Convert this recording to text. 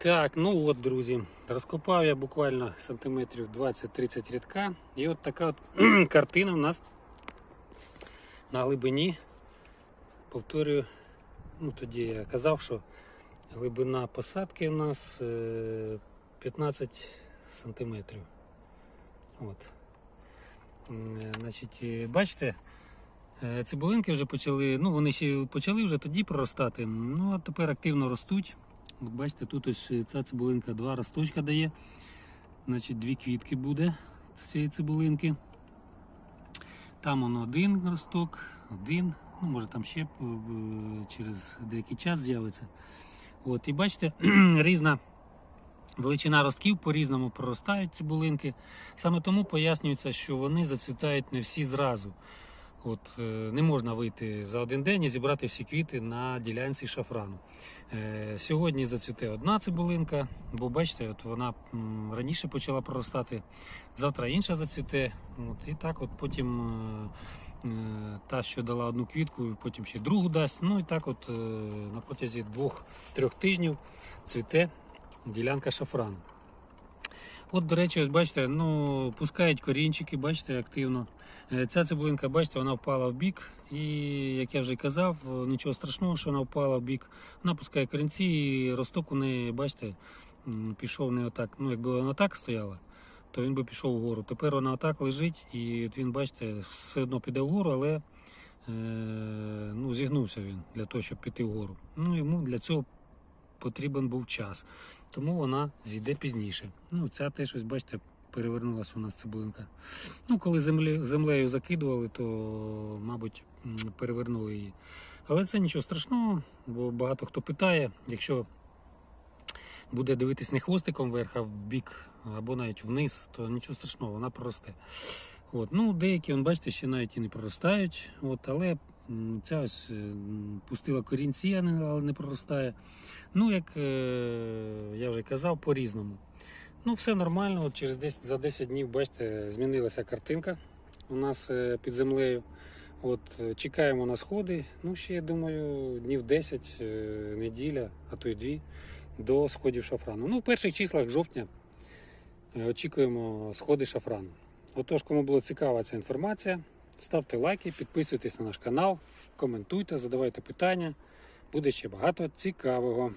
Так, ну от, друзі, розкопав я буквально сантиметрів 20-30 рядка. І от така от картина у нас на глибині. Повторюю, ну тоді я казав, що глибина посадки у нас е, 15 сантиметрів. От. Е, Значить, е, бачите, е, цибулинки вже почали, ну вони ще почали вже тоді проростати, ну а тепер активно ростуть. От бачите, тут ось ця цибулинка два росточка дає. Значить, дві квітки буде з цієї цибулинки. Там воно один росток, один, ну може там ще е, через деякий час з'явиться. От, і бачите, різна величина ростків по-різному проростають цибулинки. Саме тому пояснюється, що вони зацвітають не всі зразу. От, е, не можна вийти за один день і зібрати всі квіти на ділянці шафрану. Е, сьогодні зацвіте одна цибулинка, бо бачите, от вона раніше почала проростати, завтра інша зацвіте. От, і так от потім е, та, що дала одну квітку, потім ще другу дасть. Ну і так от на протязі двох-трьох тижнів цвіте ділянка шафрану. От, до речі, ось бачите, ну, пускають корінчики, бачите, активно. Е, Ця цибулинка, бачите, вона впала в бік. І, як я вже казав, нічого страшного, що вона впала в бік. Вона пускає корінці і росток у неї, бачите, пішов не отак. Ну, якби вона так стояла, то він би пішов вгору. Тепер вона отак лежить, і він, бачите, все одно піде вгору, але е, ну, зігнувся він для того, щоб піти вгору. Ну, йому для цього потрібен був час. Тому вона зійде пізніше. Ну, ця теж, ось, бачите, перевернулася у нас цибулинка. Ну, коли землі, землею закидували, то, мабуть, перевернули її. Але це нічого страшного, бо багато хто питає, якщо буде дивитись не хвостиком вверх, а в бік або навіть вниз, то нічого страшного, вона проросте. От. Ну, деякі, он, бачите, ще навіть і не проростають, от, але ця ось е, пустила корінці, але не проростає. Ну, як е, я вже казав, по-різному. Ну, все нормально. От через 10, за 10 днів, бачите, змінилася картинка у нас е, під землею. От, чекаємо на сходи. Ну, ще, я думаю, днів 10, е, неділя, а то й дві до сходів шафрану. Ну, в перших числах жовтня очікуємо сходи шафрану. Отож, кому була цікава ця інформація, ставте лайки, підписуйтесь на наш канал, коментуйте, задавайте питання. Буде ще багато цікавого.